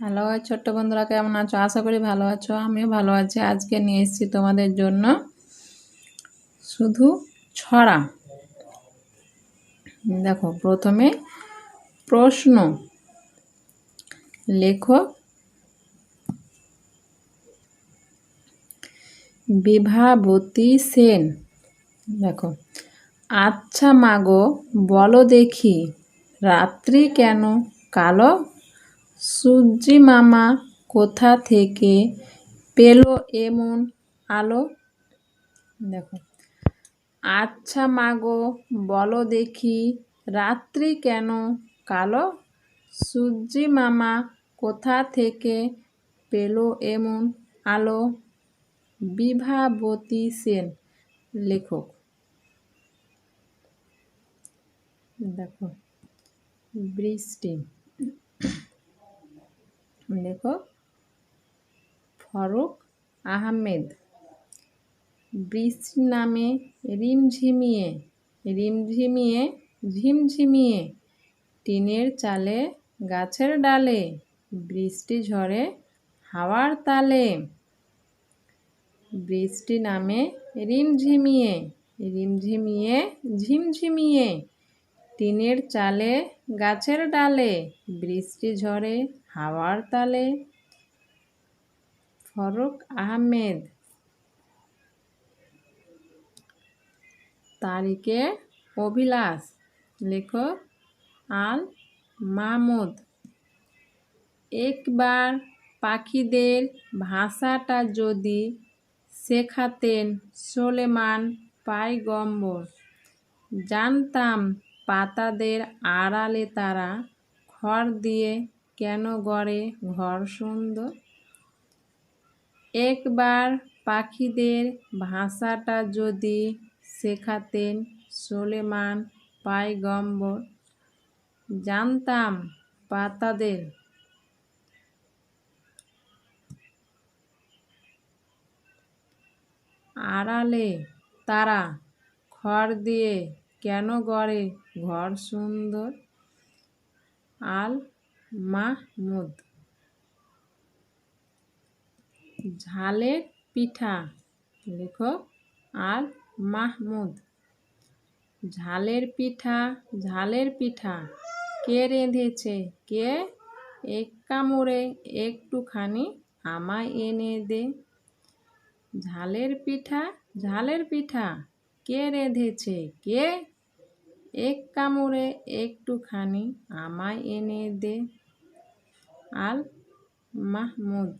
Hello, ছোট্ট বন্ধুরা, কেমন আছো? আশা করি ভালো আছো। আমিও ভালো আছি। আজকে নিয়ে এসেছি তোমাদের জন্য শুধু ছড়া। দেখো, প্রথমে প্রশ্ন। লেখো বিভাবতী সেন। দেখো আচ্ছা মাগো, বলো দেখি, রাত্রি কেন? কালো সূর্যি মামা কোথা থেকে পেল এমন আলো? দেখো। আচ্ছা মাগো, বলো দেখি, রাত্রি কেন কালো? সূর্যি মামা কোথা থেকে পেল এমন আলো? বিভাবতী সেন, লেখক। দেখো, বৃষ্টি। লেখক ফরুক আহমেদ। বৃষ্টি নামে রিমঝিমিয়ে রিমঝিমিয়ে, ঝিমঝিমিয়ে টিনের চালে, গাছের ডালে, বৃষ্টি ঝরে হাওয়ার তালে। বৃষ্টি নামে রিমঝিমিয়ে রিমঝিমিয়ে, ঝিমঝিমিয়ে টিনের চালে, গাছের ডালে, বৃষ্টি ঝরে হাওয়ার তালে ফরুক আহমেদ তারিকে অভিলাষ, লেখক আল মাহমুদ। একবার পাখিদের ভাষাটা যদি শেখাতেন সোলেমান পাইগম্বর জানতাম পাতাদের আড়ালে তারা খড় দিয়ে কেন গড়ে ঘর সুন্দর? একবার পাখিদের ভাষাটা যদি শেখাতেন সোলেমান পাইগম্বর জানতাম পাতাদের আড়ালে তারা খড় দিয়ে কেন গড়ে ঘর সুন্দর? আল মাহমুদ। ঝালের পিঠা, লেখক আল মাহমুদ। ঝালের পিঠা ঝালের পিঠা। কে রেঁধেছে? কে? এক কামড়ে একটুখানি আমায় এনে দে। ঝালের পিঠা ঝালের পিঠা। কে রেঁধেছে? কে? এক কামড়ে একটুখানি আমায় এনে দে। আল মাহমুদ